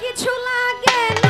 কিছু লাগে